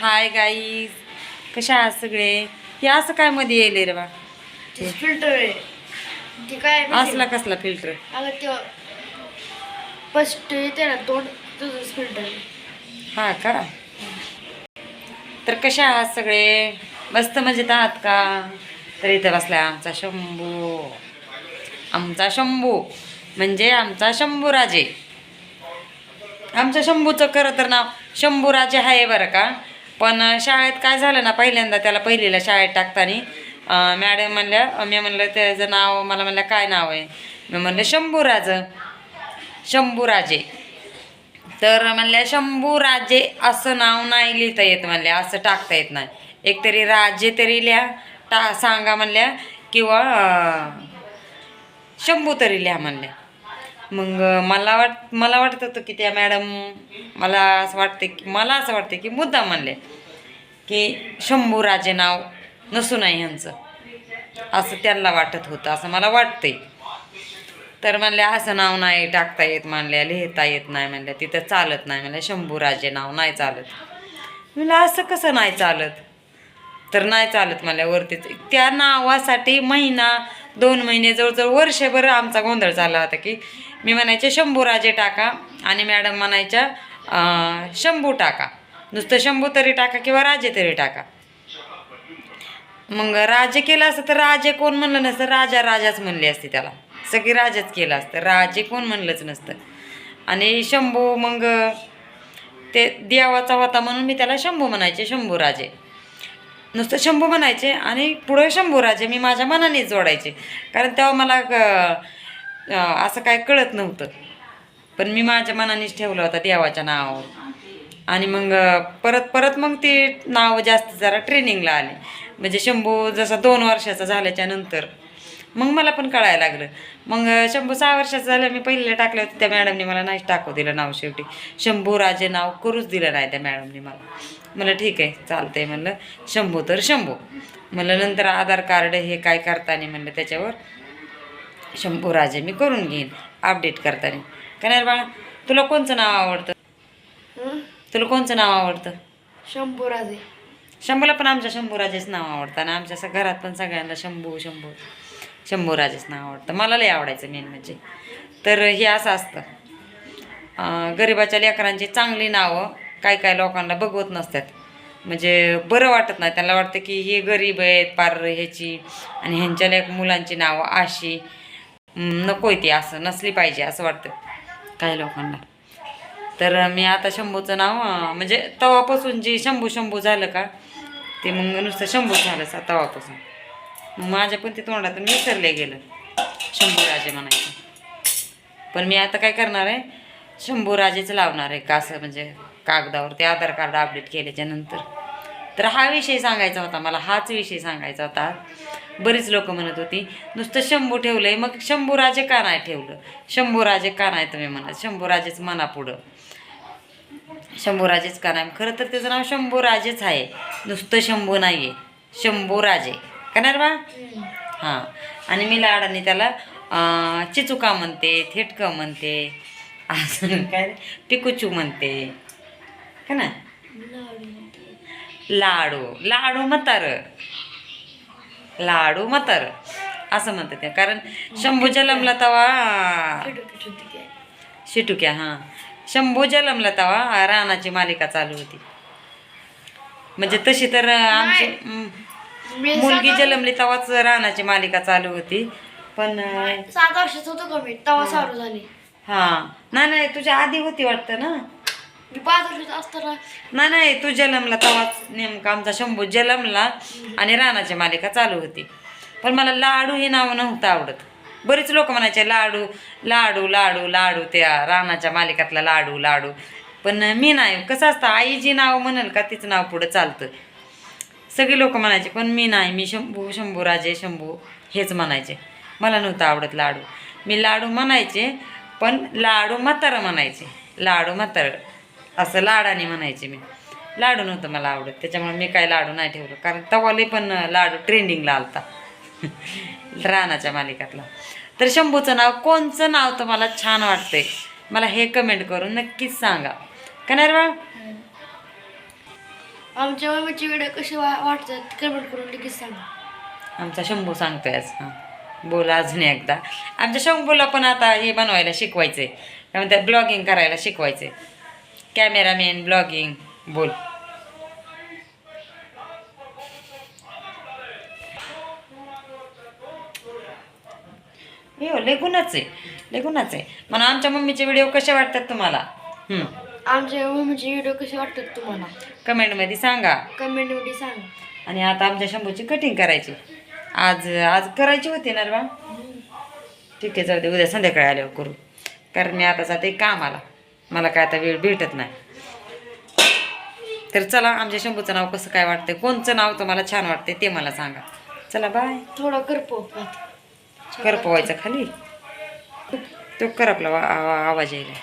Hi guys कशा आहात सगळे? हे असं काय मध्ये येईल रे बा? फिल्टर आहे. ते काय असला कसला फिल्टर आहे? अगं ते फर्स्ट येते ना तोंड तुझंच फिल्टर हा का? तर कशा आहात सगळे? मस्त मजेत आहात का? तर इथे बसलाय आमचा शंभू. आमचा शंभू. म्हणजे आमचा शंभूराजे. आमच्या शंभूचं खरं तर नाव शंभूराजे आहे बरं का? पण शाळेत काय झालं ना पहिल्यांदा त्याला पहिलीला शाळेत टाकताना मॅडम म्हणल्या मी म्हणलं त्याचं नाव मला म्हणलं काय नाव आहे? मी म्हणलं शंभूराजं. शंभूराजे. तर म्हणल्या शंभूराजे असं नाव नाही लिहिता येत म्हणल्या असं टाकता येत नाही. एकतरी राजे तरी लिहा टा सांगा म्हणल्या किंवा शंभू तरी लिहा म्हणल्या. मग मला वाट मला वाटत होतं की त्या मॅडम मला असं वाटते की मला असं वाटते की मुद्दा म्हणले की शंभूराजे नाव नसून आहे ह्यांचं. असं त्यांना वाटत होतं असं मला वाटतंय. तर म्हणल्या असं नाव नाही टाकता येत म्हणल्या लिहिता येत नाही म्हणल्या तिथं चालत नाही म्हणल्या शंभूराजे नाव नाही चालत. म्हणलं असं कसं नाही चालत? तर नाही चालत म्हणल्या वरतीच त्या नावासाठी महिना दोन महिने जवळजवळ वर्षभर आमचा गोंधळ झाला होता की मी म्हणायचे शंभूराजे टाका. आणि मॅडम म्हणायच्या शंभू टाका. नुसतं शंभू तरी टाका किंवा राजे तरी टाका. मग राजे केलं असतं तर राजे कोण म्हणलं नसतं? राजा राजाच म्हणली असती त्याला. सगळी राजाच केलं असतं. राजे कोण म्हणलंच नसतं. आणि शंभू मग ते देवाचा होता म्हणून मी त्याला शंभू म्हणायचे शंभू राजे. नुसतं शंभू म्हणायचे आणि पुढं शंभू राजे मी माझ्या मनानेच जोडायचे. कारण तेव्हा मला असं काय कळत नव्हतं. पण मी माझ्या मनानेच ठेवलं होतं देवाच्या नावावर. आणि मग परत परत मग ते नाव जास्त जरा ट्रेनिंगला आले. म्हणजे शंभू जसा दोन वर्षाचा झाल्याच्यानंतर. मग मला पण कळायला लागलं. मग शंभू सहा वर्षाचं झालं मी पहिले टाकलं होतं त्या मॅडमने मला नाही टाकू दिलं नाव शेवटी. शंभू राजे नाव करूच दिलं नाही त्या मॅडमने मला. म्हणलं ठीक आहे चालतंय म्हणलं. शंभू तर शंभू. म्हणलं नंतर आधार कार्ड हे काय करताना म्हणलं त्याच्यावर शंभू राजे मी करून घेईन अपडेट करताना. का नाही रे बाळा तुला कोणचं नाव आवडतं? हं? तुला कोणचं नाव आवडतं? शंभू राजे शंभूला पण आमच्या शंभूराजेच नाव आवडतं आणि आमच्या स- घरात पण सगळ्यांना शंभू शंभू शंभूराजेच नाव आवडतं. मला लय आवडायचं मेन म्हणजे. तर हे असं असतं. गरिबाच्या लेकरांची चांगली नावं काय काय लोकांना बघवत नसतात. म्हणजे बरं वाटत नाही. त्यांना वाटतं की हे गरीब आहेत पार ह्याची आणि ह्यांच्या लेक मुलांची नावं अशी. हम्म, नकोय ती असं नसली पाहिजे असं वाटतं. काही लोकांना. तर मी आता शंभूचं नाव म्हणजे तवापासून जी शंभू शंभू झालं का ते मग नुसतं शंभू झालं तवापासून. मग माझ्या पण ते तोंडातून विसरले गेलं शंभूराजे म्हणायचं. पण मी आता काय करणार आहे शंभूराजेच लावणार आहे का असं म्हणजे कागदावर ते आधार कार्ड अपडेट केल्याच्यानंतर. तर हा विषय सांगायचा होता मला हाच विषय सांगायचा होता. बरीच लोक म्हणत होती नुसतं शंभू ठेवलंय मग शंभूराजे का नाही ठेवलं? शंभू राजे का नाही तुम्ही म्हणत शंभूराजेच म्हणा पुढं. शंभूराजेच का नाही? खरं तर त्याचं नाव शंभूराजेच आहे. नुसतं शंभू नाही आहे शंभूराजे. का नाही रे बा? हां. आणि मी लाडाने त्याला चिचुका म्हणते थेटका म्हणते असं काय पिकुचू म्हणते. का ना लाडू लाडू म्हातार. लाडू म्हातार असं म्हणतात ते. कारण शंभू जलमला तवा शिटुक्या हां. शंभू जलमला तवा रानाची मालिका चालू होती. म्हणजे तशी तर आमची मुलगी जन्मली तेव्हाच रानाची मालिका चालू होती. पण सात वर्षात होतो का मी तेव्हा चालू झाली. हा. नाही नाही तुझ्या आधी होती वाटतं ना? मी पाच असताना नाही नाही तू जलमला तवाच नेमका आमचा शंभू जलमला आणि रानाची मालिका चालू होती. पण मला लाडू हे नाव नव्हतं आवडत. बरीच लोक म्हणायचे लाडू लाडू लाडू लाडू त्या रानाच्या मालिकातला लाडू लाडू. पण मी नाही कसं असतं आई जी नाव म्हणेल का तिचं नाव पुढं चालतं. सगळी लोक म्हणायचे पण मी नाही मी शंभू शंभू राजे शंभू हेच म्हणायचे. मला नव्हतं आवडत लाडू. मी लाडू म्हणायचे पण लाडू म्हातारं म्हणायचे. लाडू म्हातारं. असं लाडाने म्हणायचे मी. लाडू नव्हतं मला आवडत त्याच्यामुळे मी काय लाडू नाही ठेवलं. कारण तवाले पण लाडू ट्रेंडिंगला आलता. रानाच्या मालिकातला. तर शंभूचं नाव कोणचं नाव तुम्हाला छान वाटतंय. मला हे कमेंट करून नक्कीच सांगा. का नाही रे बाळ? आमच्या मम्मीचे व्हिडिओ कसे वा वाटतात कमेंट करून लगेच सांगा. आमचा शंभू सांगतोय आज हां. बोला अजून एकदा. आमच्या शंभूला पण आता हे बनवायला शिकवायचंय. काय म्हणतात ब्लॉगिंग करायला शिकवायचंय. कॅमेरामॅन ब्लॉगिंग बोल. हो लेगुनच आहे. लेगुनच आहे. म्हणून आमच्या मम्मीचे व्हिडिओ कसे वाटतात तुम्हाला? हम्म. आमच्या मम्मीचे व्हिडिओ कसे वाटतात तुम्हाला? कमेंटमध्ये सांगा. कमेंटमध्ये सांगा. आणि आता आमच्या शंभूची कटिंग करायची. आज आज करायची होती ना रे बा? ठीक आहे जाऊ दे उद्या संध्याकाळी आल्यावर करू. कारण मी आता जाते कामाला. मला काय आता वेळ भेटत नाही. तर चला आमच्या शंभूचं नाव कसं काय वाटतंय कोणचं नाव तुम्हाला छान वाटतंय ते मला सांगा. चला बाय थोडं करपो. कर पोवायचा खाली. तो कर आपला वा- आवा- आवाज यायला.